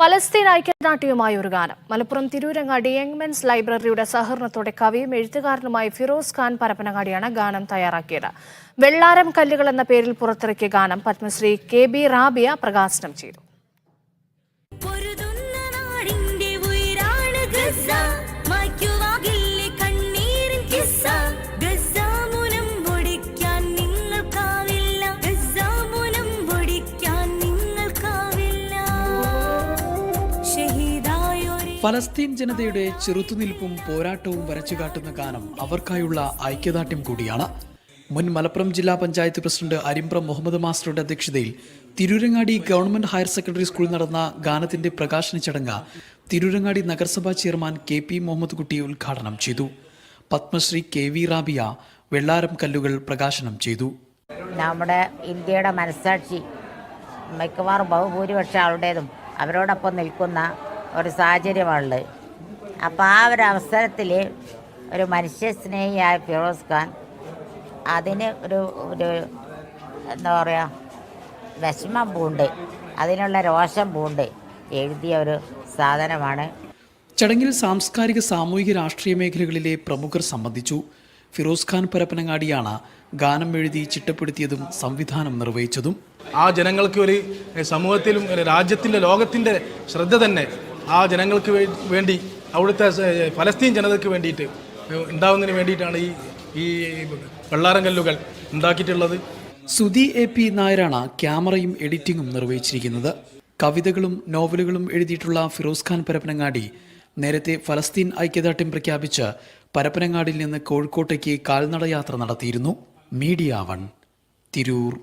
ഫലസ്തീൻ ഐക്യദാർഢ്യവുമായി ഒരു ഗാനം. മലപ്പുറം തിരൂരങ്ങാടി യങ്മെൻസ് ലൈബ്രറിയുടെ സഹകരണത്തോടെ കവിയും എഴുത്തുകാരനുമായി ഫിറോസ് ഖാൻ പരപ്പനങ്ങാടിയാണ് ഗാനം തയ്യാറാക്കിയത്. വെള്ളാരം കല്ലുകൾ എന്ന പേരിൽ പുറത്തിറക്കിയ ഗാനം പത്മശ്രീ കെ ബി റാബിയ പ്രകാശനം ചെയ്തു. ഫലസ്തീൻ ജനതയുടെ ചെറുത്തുനിൽപ്പും പോരാട്ടവും വരച്ചു കാട്ടുന്ന ഗാനം അവർക്കായുള്ള ഐക്യദാർഢ്യം കൂടിയാണ്. മുൻ മലപ്പുറം ജില്ലാ പഞ്ചായത്ത് പ്രസിഡന്റ് അരിമ്പ്രം മുഹമ്മദ് മാസ്റ്ററുടെ അധ്യക്ഷതയിൽ തിരൂരങ്ങാടി ഗവൺമെന്റ് ഹയർ സെക്കൻഡറി സ്കൂളിൽ നടന്ന ഗാനത്തിന്റെ പ്രകാശന ചടങ്ങ് തിരൂരങ്ങാടി നഗരസഭാ ചെയർമാൻ കെ പി മുഹമ്മദ് കുട്ടി ഉദ്ഘാടനം ചെയ്തു. പത്മശ്രീ കെ വി റാബിയ വെള്ളാരം കല്ലുകൾ പ്രകാശനം ചെയ്തു. നമ്മുടെ ഇന്ത്യയുടെ മനസ്സാക്ഷി മിക്കവാറും ബഹുഭൂരിപക്ഷം ആളുടേതും അവരോടൊപ്പം നിൽക്കുന്ന ഒരു സാഹചര്യമാണുള്ളത്. അപ്പോൾ ആ ഒരു അവസരത്തിൽ ഒരു മനുഷ്യസ്നേഹിയായ ഫിറോസ് ഖാൻ അതിന് ഒരു ഒരു എന്താ പറയുക വിഷമം പൂണ്ട്. അതിനുള്ള രോഷം പൂണ്ട് എഴുതിയ ഒരു സാധനമാണ്. ചടങ്ങിൽ സാംസ്കാരിക സാമൂഹിക രാഷ്ട്രീയ മേഖലകളിലെ പ്രമുഖർ സംബന്ധിച്ചു. ഫിറോസ് ഖാൻ പരപ്പനങ്ങാടിയാണ് ഗാനം എഴുതി ചിട്ടപ്പെടുത്തിയതും സംവിധാനം നിർവഹിച്ചതും. ആ ജനങ്ങൾക്ക് ഒരു സമൂഹത്തിലും ഒരു രാജ്യത്തിന്റെ ലോകത്തിന്റെ ശ്രദ്ധ തന്നെ ആ ജനങ്ങൾക്ക് വേണ്ടി അവിടുത്തെ ഫലസ്തീൻ ജനതയ്ക്ക് വേണ്ടിയിട്ട് ഉണ്ടാവുന്നതിന് വേണ്ടിയിട്ടാണ് ഈ ഈ വെള്ളാരം കല്ലുകൾ ഉണ്ടാക്കിയിട്ടുള്ളത്. സുധി എ പി നായരാണ് ക്യാമറയും എഡിറ്റിംഗും നിർവഹിച്ചിരിക്കുന്നത്. കവിതകളും നോവലുകളും എഴുതിയിട്ടുള്ള ഫിറോസ് ഖാൻ പരപ്പനങ്ങാടി നേരത്തെ ഫലസ്തീൻ ഐക്യദാർഢ്യം പ്രഖ്യാപിച്ച് പരപ്പനങ്ങാടിൽ നിന്ന് കോഴിക്കോട്ടേക്ക് കാൽനട യാത്ര നടത്തിയിരുന്നു. Media One Tirur.